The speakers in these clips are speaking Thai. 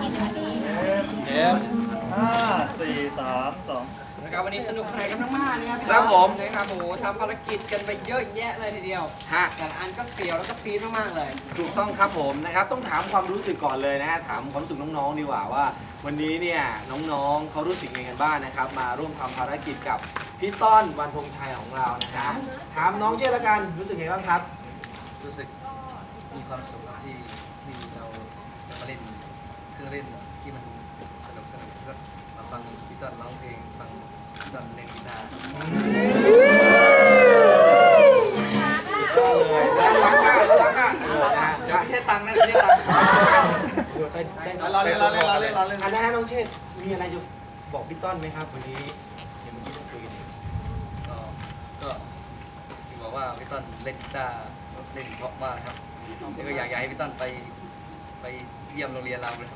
20นาทีเจมห้าสี่สามสองนะครับวันนี้สนุกสนานกันมากๆนะครับครับผมนะครับโอ้โหทำภารกิจกันไปเยอะแยะเลยทีเดียวฮะ แต่ละอันก็เสียวแล้วก็ซีดมากๆเลย ถูกต้องครับผมนะครับต้องถามความรู้สึกก่อนเลยนะฮะถามความรู้สึกน้องๆดีกว่าว่า วันนี้เนี่ยน้องๆเขารู้สึกยังไงกันบ้างนะครับ มาร่วมทำภารกิจกับพี่ต้อนวันธงชัยของเรานะครับถามน้องเช่นละกันรู้สึกไงบ้างครับ รู้สึกมีความสุขครับที่ที่เราได้มาเล่นเค รื่องเล่นที่มันสนุกสนุกก็มาฟังพี่ต้นร้องเพลงฟังพี่ต้นเล่นกีตาร์ก็เลยน่ารักมากน่ารักมากเออนะฮะจะไม่ใช่ตังค์นะไม่ใช่ตังค์เดี๋ยวเต้นเต้นรอเล่นรอเล่นรอเล่นรอเล่นอันนั้นน้องเช่นมีอะไรจะบอกพี่ต้นไหมครับวันนี้เดี๋ยวเมื่อกี้ต้องคุยกันอยู่ก็ก็ที่บอกว่าพี่ต้นเล่นกีตาร์เล่นเพราะมากนะครับแล้วก็อยากอยากให้พี่ต้นไปไป เยี่ยมโรงเรียนเราเลย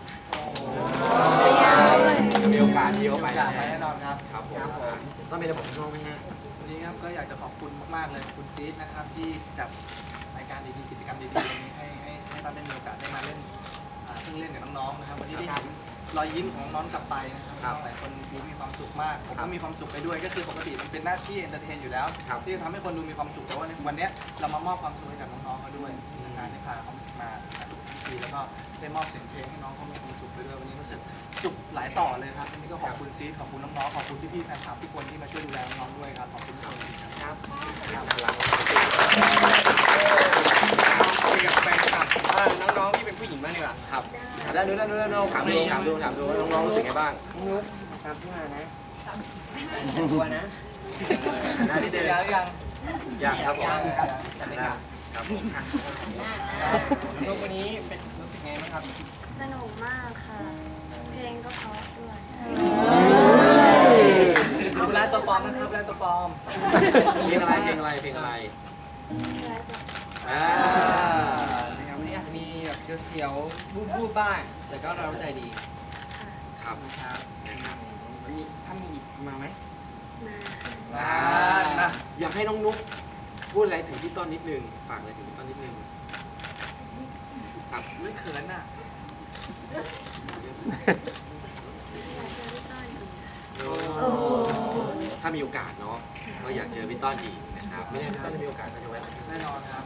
มีโอกาสที่เขาไปอยากนะไปฮะแน่นอนครับครับผมต้องเป็นระบบน้องไหมฮะวันนี้ครับก็อยากจะขอบคุณมากๆเลยคุณซีดนะครับที่จัดรายการดีๆกิจกรรมดีๆวันนี้ให้ให้ให้ท่านได้มีโอกาสได้มาเล่นอ่าเครื่องเล่นกับน้องๆนะครับวันนี้ได้เห็นรอยยิ้มของน้องๆกลับไปนะครับครับหลายคนดูมีความสุขมากผมครัก็บมีความสุขไปด้วยก็คือปกติมันเป็นหน้าที่เอนเตอร์เทนอยู่แล้วครับที่จะทำให้คนดูมีความสุขแต่ว่าในวันเนี้ยเรามามอบความสุขให้กับน้องๆเขาด้วยในการได้พาเขามาทุกที แล้วก็ได้มอบเสียงเพลงให้น้องเขามีความสุขไปด้วยวันนี้รู้สึกสุขหลายต่อเลยครับวันนี้ก็ขอบคุณซีดขอบคุณน้องๆขอบคุณพี่ๆแฟนคลับทุกคนที่มาช่วยดูแลน้องๆด้วยครับขอบคุณทุกคนจริงๆครับคุยกับแฟนคลับว่าน้องๆที่เป็นผู้หญิงบ้างดีกว่าครับด้านนู้นด้านนู้นด้านนู้นถามดูถามดูถามดูว่าน้องๆรู้สึกไงบ้างนุ๊กครับพี่มานะตัวนะหน้าที่เจเสร็จแล้วยัง อยากครับผมยังครับจัดเลยครับ ครับผมนุ๊กวันนี้เป็นรู้สึกไงบ้างครับ สนุกมากค่ะ เพลงก็เพราะด้วยดูแลตัวปลอมนะครับดูแลตัวปลอมเพลงอะไรเพลงอะไรเพลงอะไรอ่านะครับวันนี้อาจจะมีแบบเสียวๆบูบๆบ้างแต่ก็เราใจดีครับครับวันนี้ถ้ามีอีกมาไหมมานะอยากให้น้องนุ๊ก พูดอะไรถึงพี่ต้นนิดนึง ฝากอะไรถึงพี่ต้นนิดนึงครับไม่เขินอะถ้ามีโอกาสเนาะก็อยากเจอพี่ต้นอีกนะครับ ไม่แน่พี่ต้นจะมีโอกาสก็จะแวะแน่นอนครับ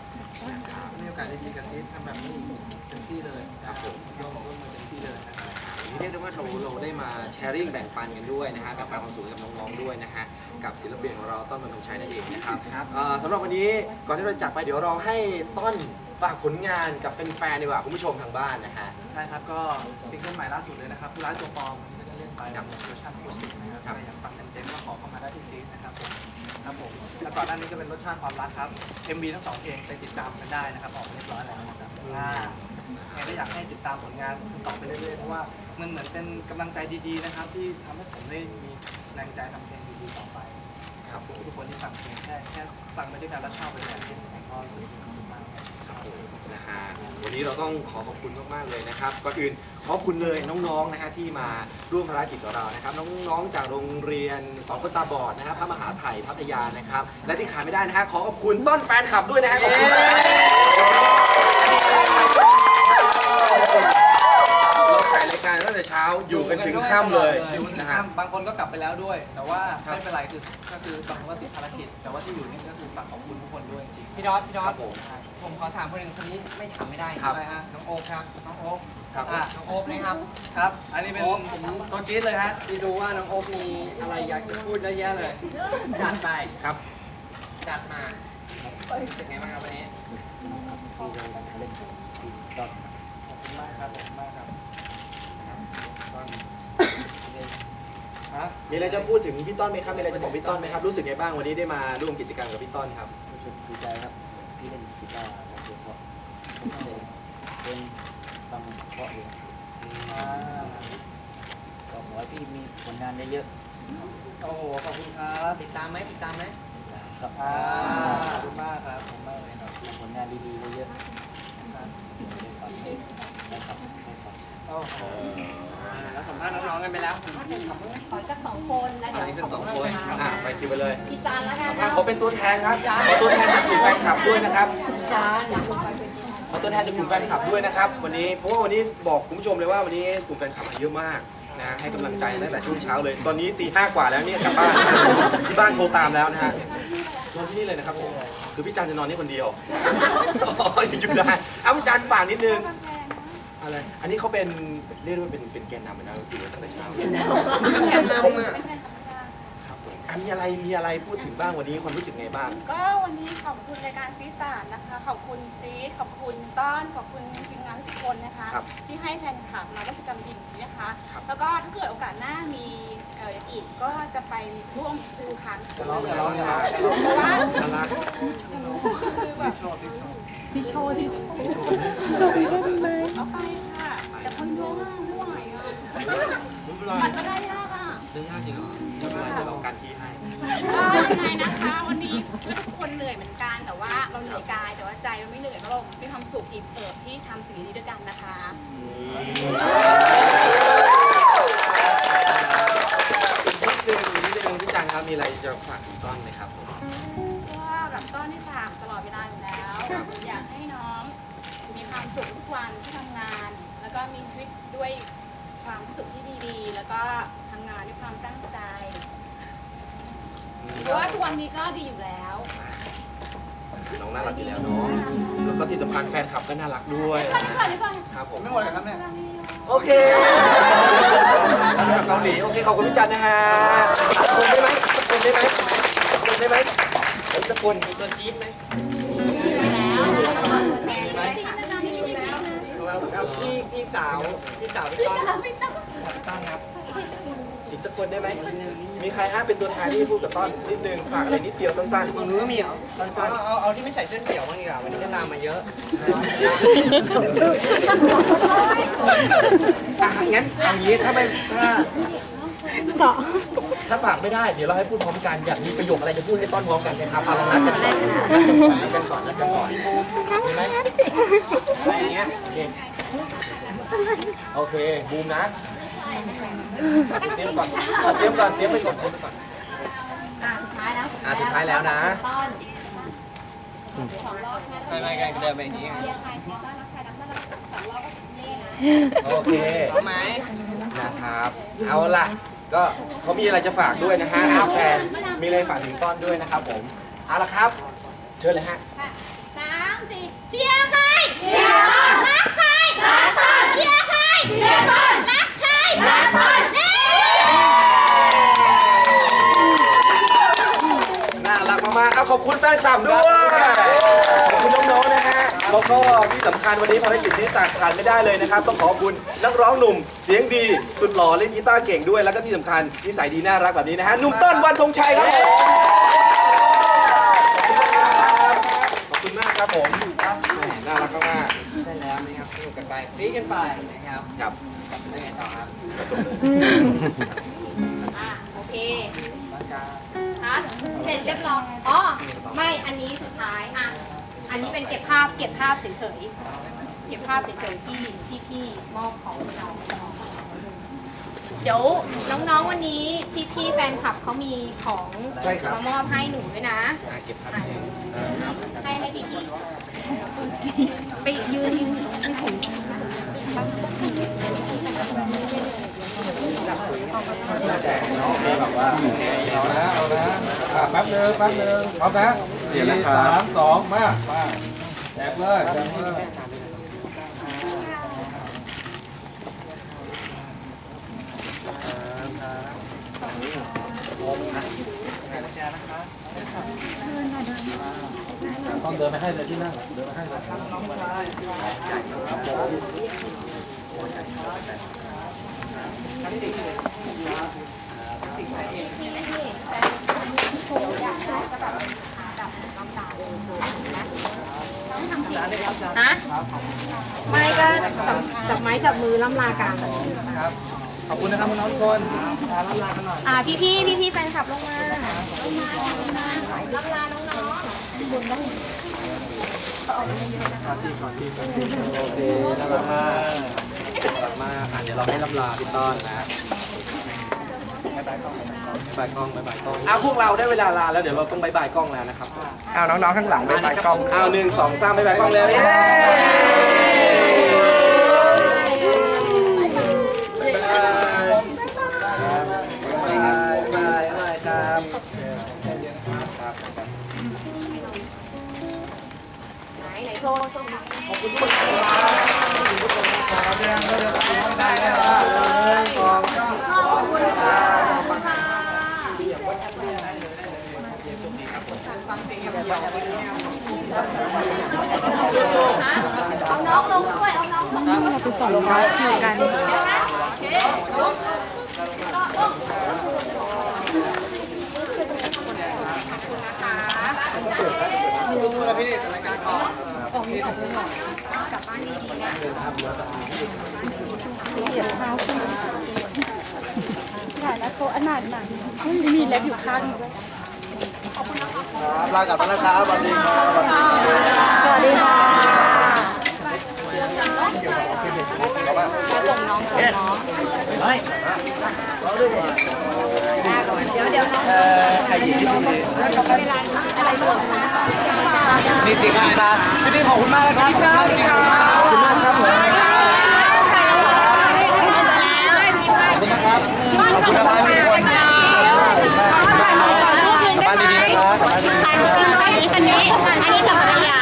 มีโอกาสดีๆกับซีทำแบบนี้อีกเต็มที่เลยครับผมร่วมร่วมมือเต็มที่เลยนะครับวันนี้ เรียกได้ว่าเราเราได้มาแชร์ริ่งแบ่งปันกันด้วยนะฮะแบ่งปันความสุขให้กับน้องๆด้วยนะฮะกับศิลปินของเราต้นมันธงชัยนั่นเองนะครับเอ่อสำหรับวันนี้ก่อนที่เราจะจากไปเดี๋ยวเราให้ต้นฝากผลงานกับแฟนๆดีกว่าคุณผู้ชมทางบ้านนะฮะใช่ครับก็ซิงเกิลใหม่ล่าสุดเลยนะครับผู้ร้ายตัวปลอมวันนี้ก็จะเล่นไปครับเวอร์ชันอะคูสติกนะครับครับ ใครอยากฟังเต็มๆก็ขอเข้ามาได้ที่ซีทนะครับผมครับผมแล้วก่อนหน้านี้ก็เป็นรสชาติความรักครับ MV ทั้งสองเพลงไปติดตามกันได้นะครับออกเรียบร้อยแล้วนะครับอ่ายัง ไงก็อยากให้ติดตามผลงานต่อไปเรื่อยๆ เพราะว่ามันเหมือนเป็นกำลังใจดีๆนะครับ ที่ทำให้ผมได้มีแรงใจทำเพลงดีๆต่อไป ครับผมทุกคนที่ฟังเพลงแค่แค่ฟังไปด้วยกันแล้วชอบไปด้วยกันก็รู้สึกมีมสุขมากครับครับผมนะฮะวันนี้เราต้องขอขอบคุณมากๆเลยนะครับก่อนอื่นขอบคุณเลยน้องๆนะฮะที่มาร่วมภารกิจกับเรานะครับ น้องๆจากโรงเรียนสองคนตาบอดนะครับพระมหาไทยพัทยานะครับ และที่ขาดไม่ได้นะฮะขอขอบคุณต้นแฟนคลับด้วยนะฮะขอบคุณมาก เราถ่ายรายการตั้งแต่เช้าอยู่กันถึงค่ำเลยอยู่ถึงนะฮะ ค่ำบางคนก็กลับไปแล้วด้วย แต่ว่าไม่เป็นไรคือก็คือบางคนก็ติดภารกิจ แต่ว่าที่อยู่นี่ก็คือฝากขอบคุณทุกคนด้วยจริง พี่ดอสพี่ดอครัสบผมผมขอถามคนหนึ่งคนนี้ไม่ถามไม่ได้ครับ อะไรฮะน้องโอ๊คครับน้องโอ๊คครับ อะน้องโอ๊คนะครับๆครับ อันนี้เป็นโอ๊คผมตัวจี๊ดเลยฮะที่ดูว่าน้องโอ๊คมีอะไรอยากจะพูดเยอะแยะเลยจัดไปครับ จัดมาเป็นไงบ้างครับวันนี้ ขอบคุณมากครับขอบคุณมากครับฮะมีอะไรจะพูดถึงพี่ต้นไหมครับมีอะไรจะบอกพี่ต้นไหมครับรู้สึกไงบ้างวันนี้ได้มาร่วมกิจกรรมกับพี่ต้นครับรู้สึกดีใจครับที่เล่นกีตาร์แล้วเพราะเพลงเพลงฟังเพราะอยู่อ่าก็ขอให้พี่มีผลงานเยอะโอ้โหขอบคุณครับติดตามไหมติดตามไหมๆครับอ่าขอบคุณมากครับขอบคุณมากเลยครับมีผลงานดีๆเยอะ แล้วสัมภาษณ์น้องๆกันไปแล้วขอจักสองคนแล้วอันเดี๋นี้ยวเป็นสองคนอะไปคิวไปเลยพี่จานแล้วกันอะขอเป็นตัวแทนครับขอตัวแทนจากกลุ่มแฟนคลับด้วยนะครับจานอยากลงไปเป็นตัวแทนขอตัวแทนจากกลุ่มแฟนคลับด้วยนะครับ วันนี้เพราะว่าวันนี้บอกคุณผู้ชมเลยว่าวันนี้กลุ่มแฟนคลับมาเยอะมากนะให้กำลังใจตั้งแต่ช่วงเช้าเลย ตอนนี้ตีห้ากว่าแล้วเนี่ยกลับบ้านที่บ้านโทรตามแล้วนะฮะ นอนที่นี่เลยนะครับผมคือพี่จันจะนอนนี่คนเดียวอ๋อยังอยู่ได้เอาพี่จันฝากนิดนึงอะไรอันนี้เขาเป็นเรียกได้ว่าเป็นเป็นแกนนำนะอยู่ตั้งแต่เช้าแกนนำแกนนำอะครับผมอะมีอะไรมีอะไรพูดถึงบ้างวันนี้ความรู้สึกไงบ้าง ก็วันนี้ขอบคุณรายการซีสานนะคะ ขอบคุณซีดขอบคุณต้อนขอบคุณทีมงานทุกคนนะคะ ครับที่ให้แฟนคลับมาร่วมประจำดินนะคะ ครับ แล้วก็ถ้าเกิดโอกาสหน้ามีเอ่ออีกก็จะไปร่วมดูครั้งจะร้องจะร้องจะร้องเพราะว่าน่ารักคือแบบเอาไปค่ะแต่คนเยอะมากไม่ไหวอะมันก็ได้ยากอะเรื่องยากจริงเหรอไม่เป็นไรเดี๋ยวเรากันที่ให้ก็ยังไงนะคะวันนี้ทุกคนเหนื่อยเหมือนกันแต่ว่าเราเหนื่อยกายแต่ว่าใจเราไม่เหนื่อยเพราะเรามีความสุขอิ่มเอิบที่ทำสิ่งดีๆด้วยกันนะคะ นิดนึงนิดนึงพี่จังครับ มีอะไรจะฝากถึงต้อนไหมครับผม ก็แบบต้อนที่ฝากตลอดเวลาอยู่แล้ว ครับ อยากให้น้องมีความสุขทุกวันที่ทำงาน แล้วก็มีชีวิตด้วยความรู้สึกที่ดีๆ แล้วก็ทำงานด้วยความตั้งใจเพราะว่าทุกวันนี้ก็ดีอยู่แล้ว น้องน่ารักอยู่แล้วเนาะแล้วก็ที่สำคัญแฟนคลับก็น่ารักด้วยเดี๋ยวก่อนเดี๋ยวก่อนเดี๋ยวก่อนครับผมไม่หมดเลยครับเนี่ยโอเคเกาหลีโอเคขอบคุณพี่จันนะฮะสักคนได้ไหมสักค นได้ไหมสักคนได้ไหมเฮ้ยสักคนมีตัวจี๊ดไหมเอาพี่พี่สาวพี่สาวพี่ต้อนอีกสักคนได้ไหม มีใครฮะเป็นตัวแทนที่พูดกับต้อนนิดนึงฝากอะไรนิดเดียวสั้นฝั่งนู้นมีเหรอสั้นเอาเอาเอาที่ไม่ใส่เสื้อเขียวบ้างดีกว่าวันนี้ก็ตามมาเยอะอะงั้นเอางี้ถ้าไม่ถ้า ถ้าฝากไม่ได้ เดี๋ยวเราให้พูดพร้อมกันอยากมีประโยคอะไรจะพูดให้ต้อนพร้อมกันไหมครับเอาลองนัดกันนัดกันก่อนนัดกันก่อนมีไหมอะไรอย่างเงี้ยโอเคโอเคบูมนะเตรียมก่อนเอาเตรียมก่อนเตรียมไปก่อนเตรียมไปก่อนอะสุดท้ายแล้วอะสุดท้ายแล้วนะ ต้อนไปไปกันเดินไปอย่างนี้เรียงใครเสียต้อนรักใครรักต้อนรักสองรอบก็เล่นะโอเคพร้อมไหมนะครับ เอาล่ะ ก็เขามีอะไรจะฝากด้วยนะฮะแฟนมีอะไรฝากถึงต้อนด้วยนะครับผมเอาละครับ เชิญเลยฮะ ค่ะสามสี่เชียร์ใครเชียร์ต้นรักใครรักต้นเชียร์ใครเชียร์ต้นรักใครรักต้นนี่น่ารักมากๆเอาขอบคุณแฟนคลับด้วย ขอบคุณน้องๆนะฮะ แล้วก็ที่สำคัญวันนี้ภารกิจนี้สากขาดไม่ได้เลยนะครับ ต้องขอบคุณนักร้องหนุ่ม เสียงดีสุดหล่อเล่นกีตาร์เก่งด้วย แล้วก็ที่สำคัญนิสัยดีน่ารักแบบนี้นะฮะหนุ่มต้นวันธงชัยครับผมขอบคุณมากครับผมน่ารักมากใช่แล้วนะครับสนุกกันไปซีกันไปนะครับๆครับไปไงต่อครับอะโอเคครับเสร็จเรียบร้อยอ๋อ ไม่ อันนี้สุดท้าย อะ อันนี้เป็นเก็บภาพเก็บภาพเฉยๆ เก็บภาพเฉยๆที่ที่พี่มอบของน้องเดี๋ยวน้องๆวันนี้พี่ๆแฟนคลับเขามีของใช่ครับมามอบให้หนูด้วยนะอะเก็บภาพอะให้ให้พี่พี่ไปยืนยืนอยู่ตรงไม่ถึงเอานะเอานะอะแป๊บนึงแป๊บนึงพร้อมนะ เสี่สามสองมามาแจกเลยแจกเลยต้องเดินไปให้เลยที่นั่งเดินไปให้เลย ฮะไม่ก็จับจับไม้จับมือล่ำลากันครับขอบคุณนะครับน้องๆทุกคนลาลากันหน่อยอ่าพี่พี่พี่พี่ๆแฟนคลับลงมาลงมาลงมาล่ำลาน้องๆบุญต้องโอเคน่ารักมากน่ารักมากอะเดี๋ยวเราให้ลำลาพี่ต้อนนะบ๊ายบายกล้องบ๊ายบายกล้องบ๊ายบายกล้องอะพวกเราได้เวลาลาแล้วเดี๋ยวเราต้องบ๊ายบายกล้องแล้วนะครับ เอาน้องๆข้างหลังไปไปกล้องเอาหนึ่งสองสามไปแบบกล้องเร็วเย้บ๊ายบายบ๊ายบายบ๊ายบายครับไหนไหนโชว์โชว์ขอบคุณทุกค เอาน้องลงด้วย เอาน้องลงด้วยเราไปสอนน้องคิวกันโอเคลงลงสู้ๆนะพี่แต่รายการก่อนถ่ายแล้วโตอนาถหนักไม่มีเล็บอยู่ข้างหนึงด้วย ลากลับมาแล้วครับสวัสดีครับสวัสดีสวัสดีค่ะนี่จริงตาพี่พี่ขอบคุณมากนะครับขอบคุณมากขอบคุณมากครับผมขอบคุณนะครับขอบคุณนะครับบ้านดีๆนะ ครับกลับบ้านดีๆนะครับอันนี้อันนี้ อันนี้กับภรรยา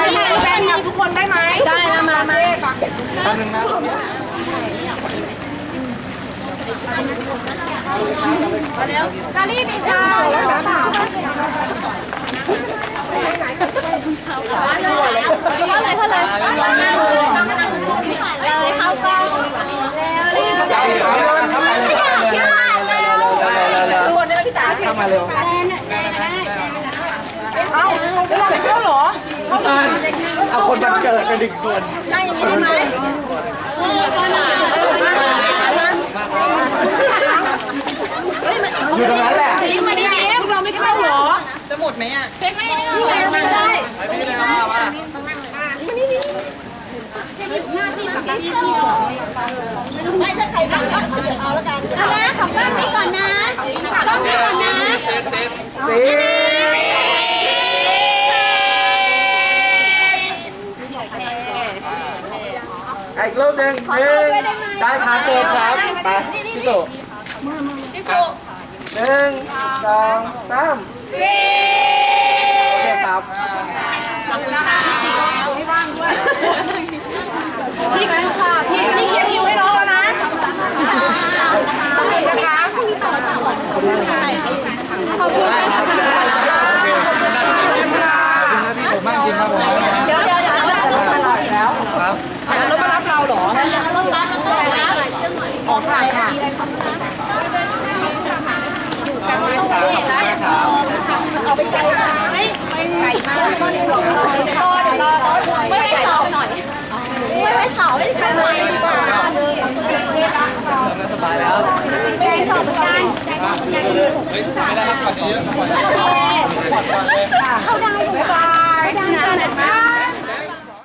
อันนี้แฟนกับทุกคนได้ไหม ได้นะมามาแป๊บนึงนะกาลี่ดีจ้าเลยเท่าเลยเลยเข้ากล้องแล้วเร็ว ไปเลยครับไปเลยครับไปเลยเร็วๆๆๆ ดูเนี่ยพี่จ๋า เข้าเร็วเอาจะรอเข้าเหรอเอาคนวันเกิดไปหนึ่งคนได้อย่างนี้ได้ไหมอยู่ตรงนั้นแหละทิ้งมาดิเอ็มเราไม่เข้าเหรอ จะหมดไหมอะเช็คไม่ได้นี่ไงไม่ได้ ไม่ถ้าใครบ้างก็เดี๋ยวเอาแล้วกันเอานะขอบบ้านนี้ก่อนนะต้องนี้ก่อนนะสี่อีกรูปหนึ่งหนึ่งได้ครับเจครับไปพี่สุพี่สุหนึ่งสองสามสี่โอเคครับพี่ค่ะ พี่พี่นี่เคลียร์คิวให้น้องแล้วนะนะคะขอบคุณค่ะคะพี่ผมมากจริงครับผมเดี๋ยวเดี๋ยวเดี๋ยวรถมารอแล้วครับรถมารับเราเหรอรถรับมันก็แล้วออกไปค่ะอยู่กันมาทุกที่นะเอาไปไกลไหมไปไกลมากก็เดี๋ยวรอไม่ไปสอหน่อย ไม่ไม่สอวไม่ทำไปดีกว่าสบายแล้วใจสอบกันใอบกันไม่ได้ครับกอเยอะก่อนเลยเข้าได้บ๊ายบายเจอกันบ้